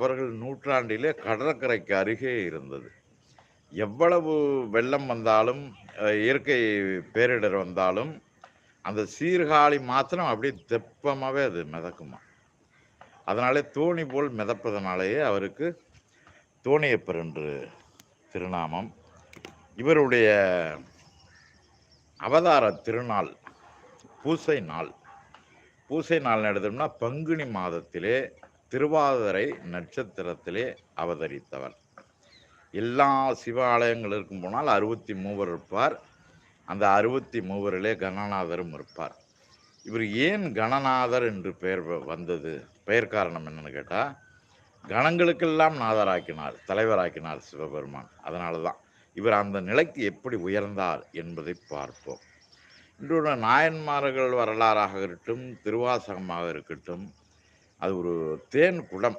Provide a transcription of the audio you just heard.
அவர்கள் நூற்றாண்டிலே கடற்கரைக்கு அருகே இருந்தது. எவ்வளவு வெள்ளம் வந்தாலும் இயற்கை பேரிடர் வந்தாலும் அந்த சீர்காழி மாத்திரம் அப்படியே தெப்பமாகவே அது மிதக்குமா? அதனாலே தோணி போல் மிதப்பதனாலேயே அவருக்கு தோணியப்பர் என்று திருநாமம். இவருடைய அவதார திருநாள் பூசை நாள். பூசை நாள் எடுத்தோம்னா பங்குனி மாதத்திலே திருவாதிரை நட்சத்திரத்திலே அவதரித்தவர். எல்லா சிவாலயங்களுக்கும் போனால் அறுபத்தி மூவர் இருப்பார். அந்த அறுபத்தி மூவரிலே கணநாதரும் இருப்பார். இவர் ஏன் கணநாதர் என்று பெயர் வந்தது? பெயர் காரணம் என்னன்னு கேட்டால் கணங்களுக்கெல்லாம் நாதராக்கினார் தலைவராக்கினார் சிவபெருமான். அதனால தான் இவர் அந்த நிலைக்கு எப்படி உயர்ந்தார் என்பதை பார்ப்போம். இன்றுள்ள நாயன்மார்கள் வரலாறாக இருக்கட்டும் திருவாசகமாக இருக்கட்டும் அது ஒரு தேன் குடம்.